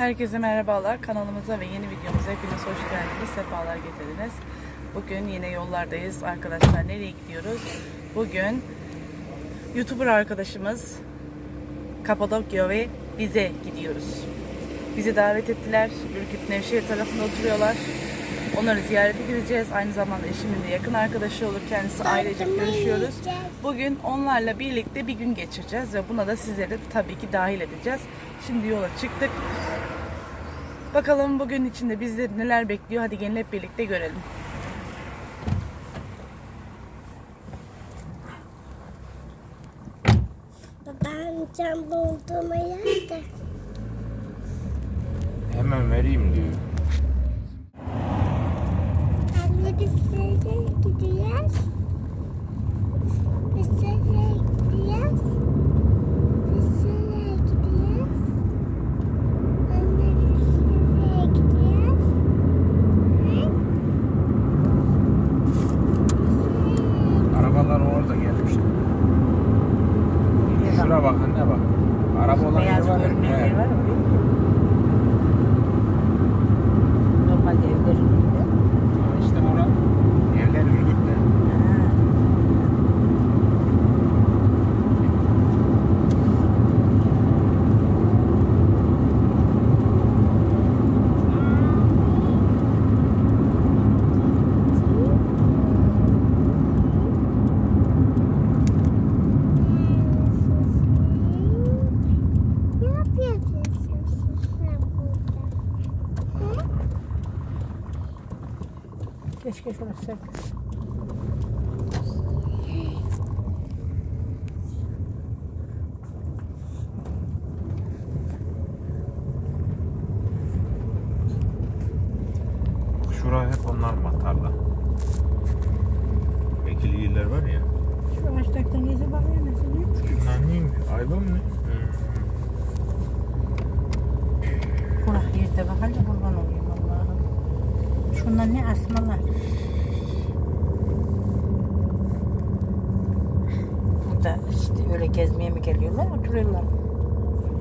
Herkese merhabalar. Kanalımıza ve yeni videomuza hepiniz hoş geldiniz. Sefalar getirdiniz. Bugün yine yollardayız arkadaşlar. Nereye gidiyoruz? Bugün YouTuber arkadaşımız Kapadokya ve bize gidiyoruz. Bizi davet ettiler. Ürküt Nevşehir tarafında oturuyorlar. Onları ziyarete gideceğiz. Aynı zamanda eşimin de yakın arkadaşı olur. Kendisi ailecek görüşüyoruz. Bugün onlarla birlikte bir gün geçireceğiz ve buna da sizleri tabii ki dahil edeceğiz. Şimdi yola çıktık. Bakalım bugün içinde bizleri neler bekliyor. Hadi gelin hep birlikte görelim. Babam can bulduğuma yerde. Hemen vereyim diyor. Anne biz nereye gidiyoruz? Biz nereye gidiyoruz? Biz nereye gidiyoruz? Anne biz nereye gidiyoruz? Hı? Biz nereye Arabalar orada gelmişti. Şura bak anne bak. Araba olan yer var ya. he. mı? Normalde evlerin önünde. İşte orada. Evler Ürgüp'te. Ne yapıyorsun sen burada? Hı? Keşke şurası serpilsin. Şura hep onlar matarla. Ekili yerler var ya. Şu ağaçtaktan gezi bakıyor büyük. Şunlar neymiş? Ayva mı ne? Kurak yerde bakınca kurban olayım Allah'ım. Şunlar ne asmalar. Burada işte öyle gezmeye mi geliyorlar oturuyorlar.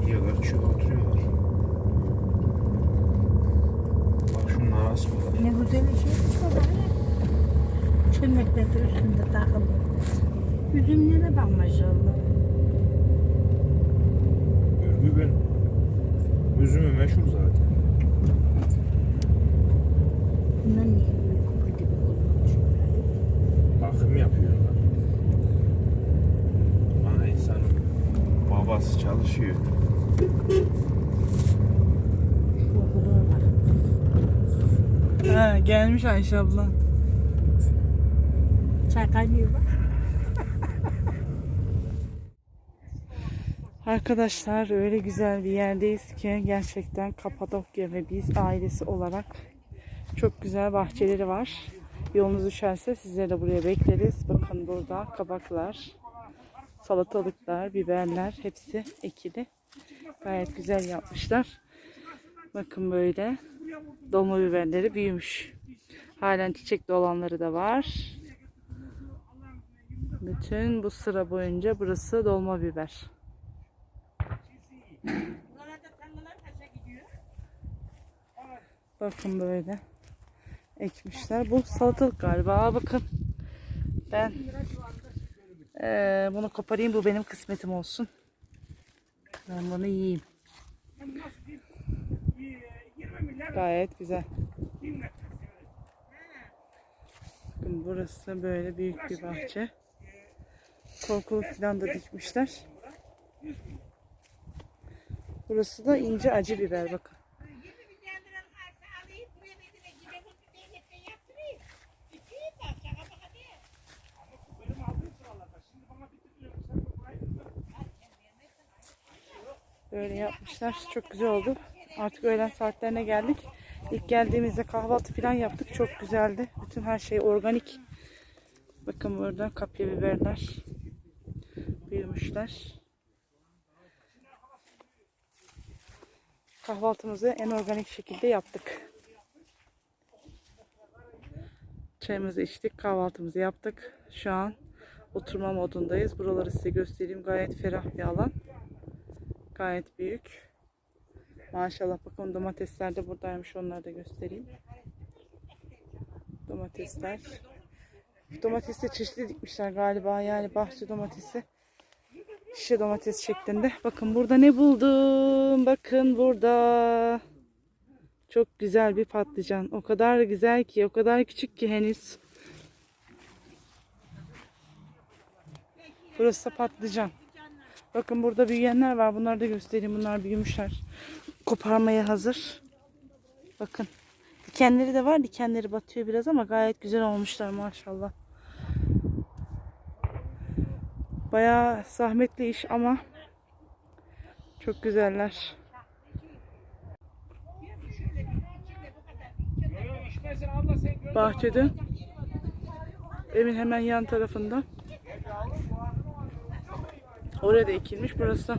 Yiyorlar, şurada oturuyorlar. Bak şunlar asmalar. Ne güzel bir şey bu da. Çömlekler de üstünde takılı. Üzümlere bak maşallah. Ürgüp'ün üzümü meşhur zaten. Gelmiş Ayşe abla. Kaynıyor bak. Arkadaşlar öyle güzel bir yerdeyiz ki gerçekten Kapadokya ve biz ailesi olarak çok güzel bahçeleri var. Yolunuz düşerse sizleri de buraya bekleriz. Bakın burada kabaklar, salatalıklar, biberler hepsi ekili. Gayet güzel yapmışlar. Bakın böyle dolma biberleri büyümüş. Halen çiçekli olanları da var. Bütün bu sıra boyunca burası dolma biber. Bakın böyle ekmişler. Bu salatalık galiba. Bakın. Ben eee, bunu koparayım. Bu benim kısmetim olsun. Ben bunu yiyeyim. Gayet güzel. Bakın burası böyle büyük bir bahçe. Korkuluk falan da dikmişler. Burası da ince acı biber bakın. Böyle yapmışlar. Çok güzel oldu. Artık öğlen saatlerine geldik. İlk geldiğimizde kahvaltı falan yaptık. Çok güzeldi. Bütün her şey organik. Bakın burada kapya biberler. Büyümüşler. Kahvaltımızı en organik şekilde yaptık. Çayımızı içtik, kahvaltımızı yaptık. Şu an oturma modundayız. Buraları size göstereyim. Gayet ferah bir alan. Gayet büyük. Maşallah bakın domatesler de buradaymış. Onları da göstereyim. Domatesler. Domatesi çeşitli dikmişler galiba. Yani bahçe domatesi. Şişe domates şeklinde. Bakın burada ne buldum. Bakın burada. Çok güzel bir patlıcan. O kadar güzel ki, o kadar küçük ki henüz. Burası da patlıcan. Bakın burada büyüyenler var. Bunları da göstereyim. Bunlar büyümüşler. Koparmaya hazır. Bakın. Dikenleri de var. Dikenleri batıyor biraz ama gayet güzel olmuşlar maşallah. Bayağı zahmetli iş ama çok güzeller. Bahçede evin hemen yan tarafında. Oraya da ekilmiş. Burası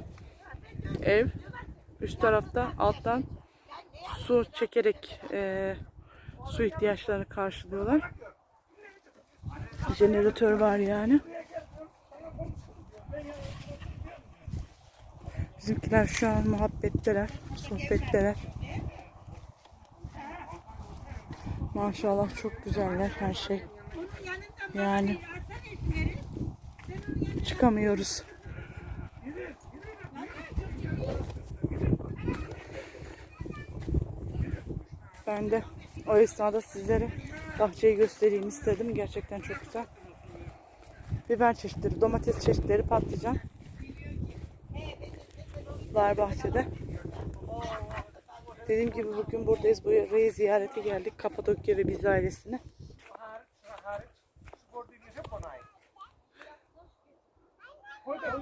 ev. Üst tarafta alttan su çekerek eee, su ihtiyaçlarını karşılıyorlar. Jeneratör var yani. Bizimkiler şu an muhabbetteler, sohbetteler. Maşallah çok güzeller her şey. Yani çıkamıyoruz. Ben de o esnada sizlere bahçeyi göstereyim istedim. Gerçekten çok güzel. Biber çeşitleri, domates çeşitleri, patlıcan var bahçede. Dediğim gibi bugün buradayız. Bu yere ziyarete geldik. Kapadokya ve biz ailesine.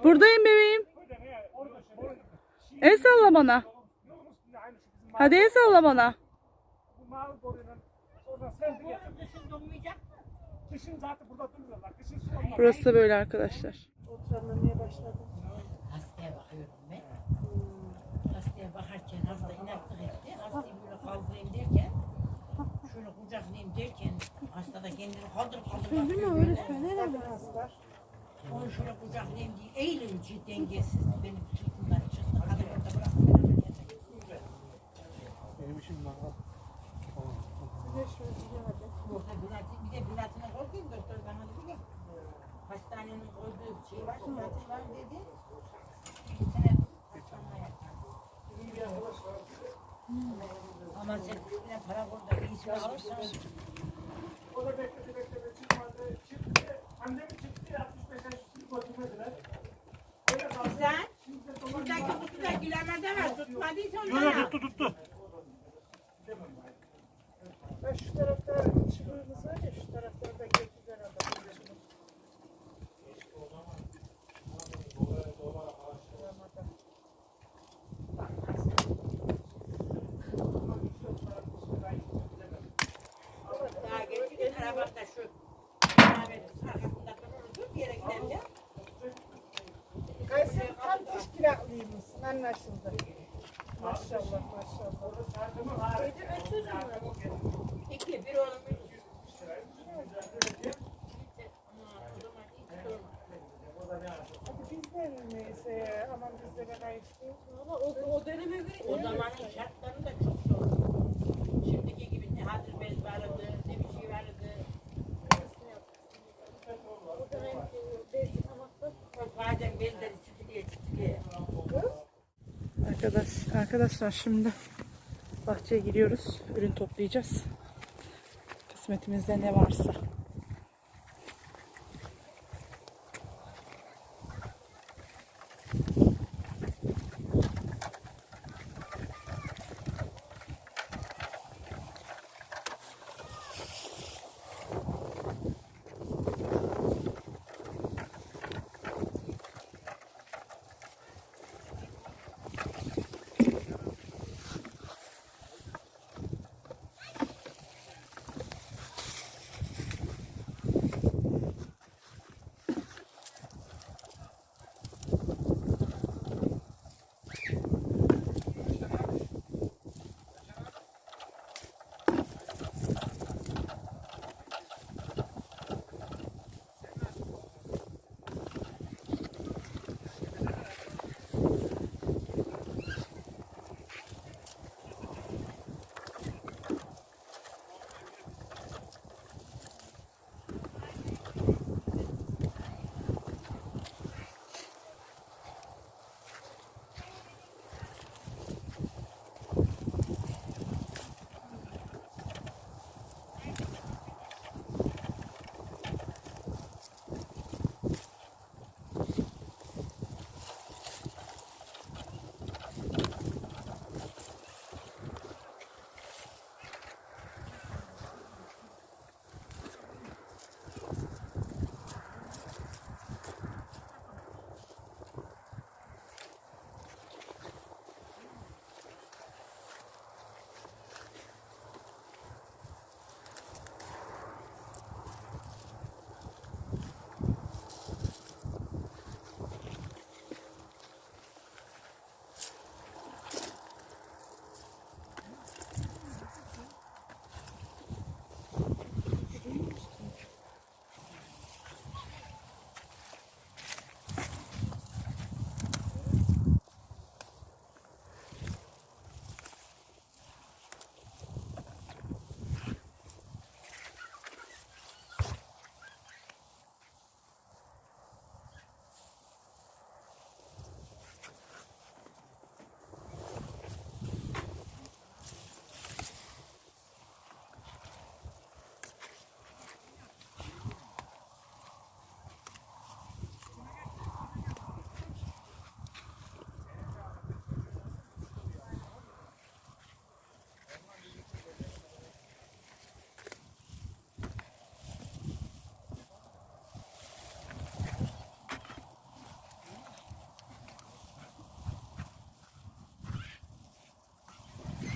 Buradayım bebeğim. El salla bana. Hadi el salla bana. Kışın zaten burada durmuyorlar. Kışın su olmaz. Burası da böyle arkadaşlar. Hastaya bakıyorum ben. Hastaya bakarken hasta inatlık etti. Hastayı böyle kaldırayım derken, şöyle kucaklayayım derken, hasta da kendini kaldır kaldır. Öyle mi? Öyle söyler mi hasta? Onu şöyle kucaklayayım diye eğilince dengesiz. Benim sırtımdan çıktı. Kadın orada bıraktı. Benim işim mangal. Yoksa bilatin, bir de bilatine koydum. Doktor bana dedi ki, hastanenin koyduğu şey var, bilatin var dedi. Bir sene hastaneye yatar. Ama sen yine para alırsan O da bekledi bekledi çıkmadı. Çıktı. Pandemi çıktı. 65 yaş üstü götürmediler. Öyle kaldı. sen buradaki kutuda gülemede var tutmadıysa Yok ondan yok al. tuttu tuttu. Şu tarafta çubuğumuz var ya şu taraflarda yere giderken. Kayseri tam iş kiraklıymışsın anlaşıldı. Maşallah maşallah. İki bir oğlum bir Bizden neyse aman bizde ben ayıptım. O zamanın şartları da çok zor. Şimdiki gibi ne hazır bez vardı, ne bir şey vardı. Bazen bezleri çitiliye çitiliye. Arkadaş, arkadaşlar şimdi bahçeye giriyoruz. Ürün toplayacağız. Kısmetimizde ne varsa.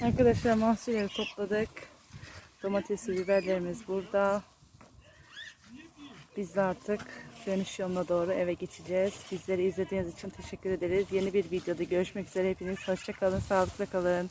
Arkadaşlar mahsulleri topladık. Domatesli biberlerimiz burada. Biz de artık dönüş yoluna doğru eve geçeceğiz. Bizleri izlediğiniz için teşekkür ederiz. Yeni bir videoda görüşmek üzere. Hepiniz hoşça kalın, sağlıkla kalın.